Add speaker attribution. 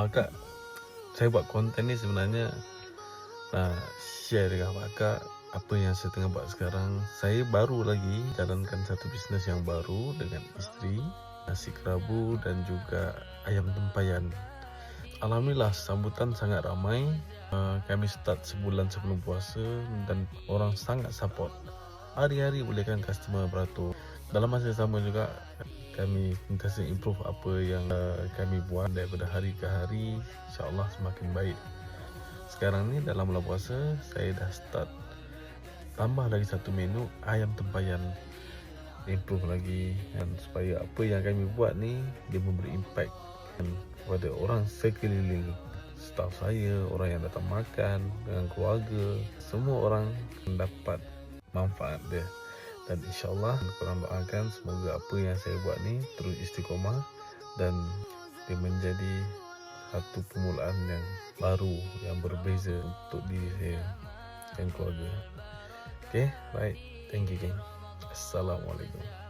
Speaker 1: Oh akak, saya buat konten ni sebenarnya nak share dengan akak apa yang saya tengah buat sekarang. Saya baru lagi jalankan satu bisnes yang baru dengan isteri, nasi kerabu dan juga ayam tempayan. Alhamdulillah sambutan sangat ramai. Uh, kami start sebulan sebelum puasa dan orang sangat support. Hari-hari bolehkan customer beratur. Dalam masa yang sama juga kami sentiasa improve apa yang uh, kami buat daripada hari ke hari insyaallah semakin baik. Sekarang ni dalam bulan puasa saya dah start tambah lagi satu menu ayam tempayan. Improve lagi dan supaya apa yang kami buat ni dia memberi impact kepada orang sekeliling staff saya, orang yang datang makan dengan keluarga. Semua orang dapat manfaat dia dan insyaAllah korang doakan semoga apa yang saya buat ni terus istiqomah dan dia menjadi satu permulaan yang baru yang berbeza untuk diri saya dan keluarga. Okay, baik. Thank you, geng. Assalamualaikum.